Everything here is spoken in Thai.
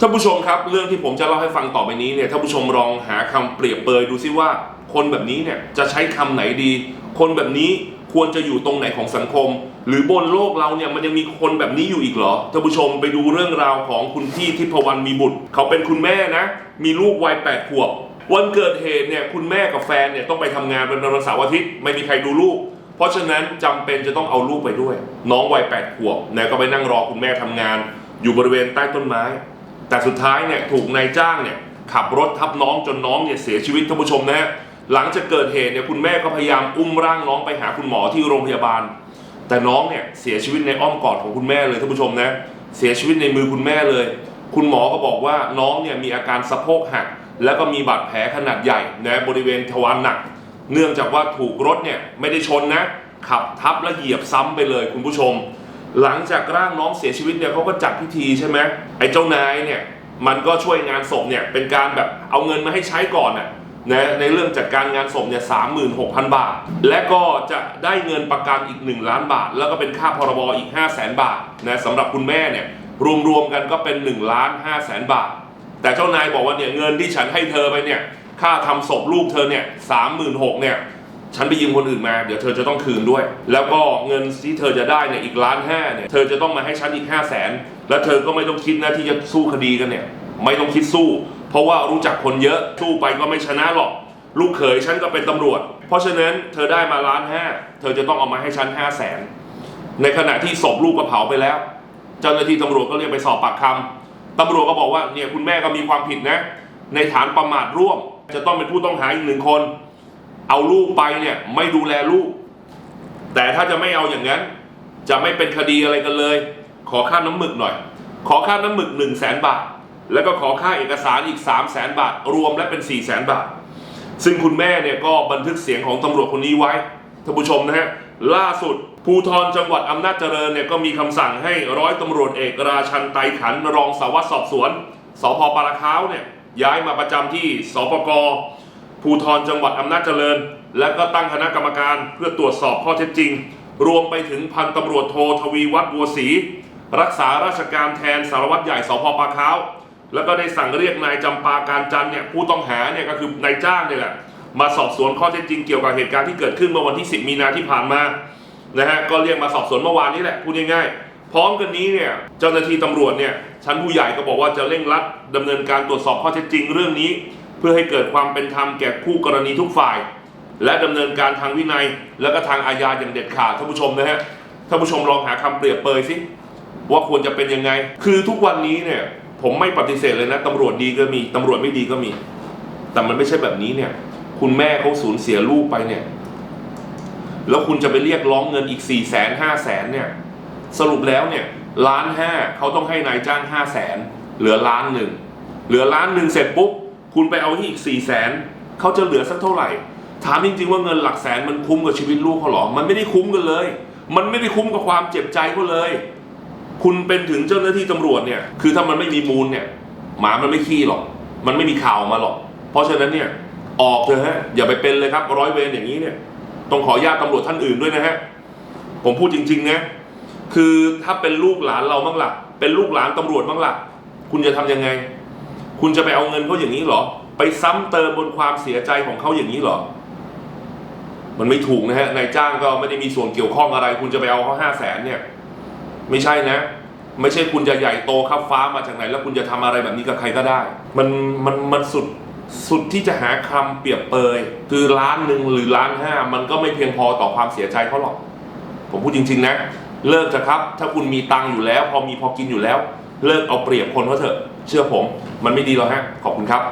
ท่านผู้ชมครับเรื่องที่ผมจะเล่าให้ฟังต่อไปนี้เนี่ยท่านผู้ชมลองหาคำเปรียบเปรยดูซิว่า คนแบบนี้เนี่ยจะใช้คำไหนดี คนแบบนี้ควรจะอยู่ตรงไหนของสังคม หรือบนโลกเราเนี่ยมันยังมีคนแบบนี้อยู่อีกเหรอท่านผู้ชมไปดูเรื่องราวของคุณพี่ทิพวรรณมีบุตร เขาเป็นคุณแม่นะ มีลูกวัยแปดขวบ วันเกิดเหตุเนี่ยคุณแม่กับแฟนเนี่ยต้องไปทำงานเป็นวันเสาร์อาทิตย์ไม่มีใครดูลูกเพราะฉะนั้นจำเป็นจะต้องเอาลูกไปด้วย น้องวัยแปดขวบนะก็ไปนั่งรอคุณแม่ทำงาน อยู่บริเวณใต้ต้นไม้ แต่สุดท้ายเนี่ยถูกนายจ้างเนี่ยขับรถทับน้องจนน้องเนี่ยเสียชีวิตท่านผู้ชมนะฮะหลังจากเกิดเหตุเนี่ยคุณแม่ก็พยายามอุ้มร่างน้องไปหาคุณหมอที่โรงพยาบาล แต่น้องเนี่ยเสียชีวิตในอ้อมกอดของคุณแม่เลยท่านผู้ชมนะเสียชีวิตในมือคุณแม่เลย คุณหมอก็บอกว่าน้องเนี่ยมีอาการสะโพกหัก แล้วก็มีบาดแผลขนาดใหญ่นะบริเวณทวารหนัก เนื่องจากว่าถูกรถเนี่ยไม่ได้ชนนะขับทับและเหยียบซ้ำไปเลยคุณผู้ชม หลังจากร่างน้องเสียชีวิตเนี่ยเขาก็จัดพิธีใช่ไหมไอ้เจ้านายเนี่ยมันก็ช่วยงานศพเนี่ยเป็นการแบบเอาเงินมาให้ใช้ก่อนน่ะนะในเรื่องจัดการงานศพเนี่ยสามหมื่นหกพันบาท และก็จะได้เงินประกันอีก 1 ล้านบาท แล้วก็เป็นค่าพรบอีก 5 0 0แสนบาทนะสำหรับคุณแม่เนี่ยรวมๆกันก็เป็น1ล้าน5แสนบาท แต่เจ้านายบอกว่าเนี่ยเงินที่ฉันให้เธอไปเนี่ยค่าทำศพลูกเธอเนี่ยสามหมื่นหกเนี่ย ฉันไปยืมคนอื่นมาเดี๋ยวเธอจะต้องคืนด้วย แล้วก็เงินที่เธอจะได้เนี่ยอีกล้านห้าเนี่ยเธอจะต้องมาให้ฉันอีกห้าแสนแล้วเธอก็ไม่ต้องคิดนะที่จะสู้คดีกันเนี่ยไม่ต้องคิดสู้ เพราะว่ารู้จักคนเยอะสู้ไปก็ไม่ชนะหรอก ลูกเขยฉันก็เป็นตำรวจ เพราะฉะนั้นเธอได้มาล้านห้าเธอจะต้องเอามาให้ฉันห้าแสนในขณะที่ศพลูกก็เผาไปแล้ว เจ้าหน้าที่ตำรวจก็เรียกไปสอบปากคำตำรวจก็บอกว่าเนี่ยคุณแม่ก็มีความผิดนะ ในฐานประมาทร่วม จะต้องเป็นผู้ต้องหาอีกหนึ่งคน เอาลูกไปเนี่ยไม่ดูแลลูก แต่ถ้าจะไม่เอาอย่างนั้น จะไม่เป็นคดีอะไรกันเลย ขอค่าน้ำหมึกหน่อย ขอค่าน้ำหมึก1 0 0 0 0แสนบาท แล้วก็ขอค่าเอกสารอีก 3 0 0แสนบาท รวมแล้วเป็น 4 0 0แสนบาท ซึ่งคุณแม่เนี่ยก็บันทึกเสียงของตำรวจคนนี้ไว้ท่านผู้ชมนะฮะล่าสุดภูธรจังหวัดอำนาจเจริญเนี่ยก็มีคำสั่งให้ร้อยตำรวจเอกราชันไตรขันรองสารวัตรสอบสวนสพปาราค้าวเนี่ยย้ายมาประจำที่สปก ภูธรจังหวัดอำนาจเจริญ และก็ตั้งคณะกรรมการเพื่อตรวจสอบข้อเท็จจริง รวมไปถึงพันตำรวจโททวีวัฒน์บัวศรีรักษาราชการแทนสารวัตรใหญ่สพปาค้าวแล้วก็ได้สั่งเรียกนายจำปาการจันเนี่ยผู้ต้องหาเนี่ยก็คือนายจ้างเนี่ยแหละมาสอบสวนข้อเท็จจริงเกี่ยวกับเหตุการณ์ที่เกิดขึ้นเมื่อวันที่ 10 มีนาที่ผ่านมานะฮะก็เรียกมาสอบสวนเมื่อวานนี้แหละพูดง่ายๆพร้อมกันนี้เนี่ยเจ้าหน้าที่ตำรวจเนี่ยชั้นผู้ใหญ่ก็บอกว่าจะเร่งรัดดำเนินการตรวจสอบข้อเท็จจริงเรื่องนี้ เพื่อให้เกิดความเป็นธรรมแก่คู่กรณีทุกฝ่าย และดำเนินการทางวินัย และก็ทางอาญาอย่างเด็ดขาดท่านผู้ชมนะฮะท่านผู้ชมลองหาคำเปรียบเปยสิว่าควรจะเป็นยังไง คือทุกวันนี้เนี่ย ผมไม่ปฏิเสธเลยนะตำรวจดีก็มีตำรวจไม่ดีก็มี แต่มันไม่ใช่แบบนี้เนี่ย คุณแม่เขาสูญเสียลูกไปเนี่ย แล้วคุณจะไปเรียกร้องเงินอีก4ี่แสนห้าแสนเนี่ย สรุปแล้วเนี่ยล้านห้าเขาต้องให้นายจ้างห้าแสนเหลือล้านหนึ่งเหลือล้านหนึ่งเสร็จปุ๊บ คุณไปเอาที่อีกสี่แสนเขาจะเหลือสักเท่าไหร่ ถามจริงๆว่าเงินหลักแสนมันคุ้มกับชีวิตลูกเขาหรอ มันไม่ได้คุ้มกันเลย มันไม่ได้คุ้มกับความเจ็บใจเขาเลย คุณเป็นถึงเจ้าหน้าที่ตำรวจเนี่ย คือถ้ามันไม่มีมูลเนี่ย หมามันไม่ขี้หรอก มันไม่มีข่าวมาหรอก เพราะฉะนั้นเนี่ยออกเถอะฮะ อย่าไปเป็นเลยครับร้อยเวรอย่างนี้เนี่ย ต้องขอญาตตำรวจท่านอื่นด้วยนะฮะ ผมพูดจริงๆนะ คือถ้าเป็นลูกหลานเราบ้างล่ะ เป็นลูกหลานตำรวจบ้างล่ะ คุณจะทำยังไง คุณจะไปเอาเงินเขาอย่างนี้เหรอ ไปซ้ำเติมบนความเสียใจของเขาอย่างนี้เหรอ มันไม่ถูกนะฮะนายจ้างก็ไม่ได้มีส่วนเกี่ยวข้องอะไร คุณจะไปเอาเขาห้าแสนเนี่ย ไม่ใช่นะ ไม่ใช่คุณจะใหญ่โตครับฟ้ามาจากไหน แล้วคุณจะทำอะไรแบบนี้กับใครก็ได้ มันมันมันสุดสุดที่จะหาคำเปรียบเปย คือล้านหนึ่งหรือล้านห้ามันก็ไม่เพียงพอต่อความเสียใจเขาหรอก ผมพูดจริง ๆ นะ เลิกเถอะครับ ถ้าคุณมีตังค์อยู่แล้ว พอมีพอกินอยู่แล้ว เลิกเอาเปรียบคนเขาเถอะ เชื่อผมมันไม่ดีหรอกฮะขอบคุณครับ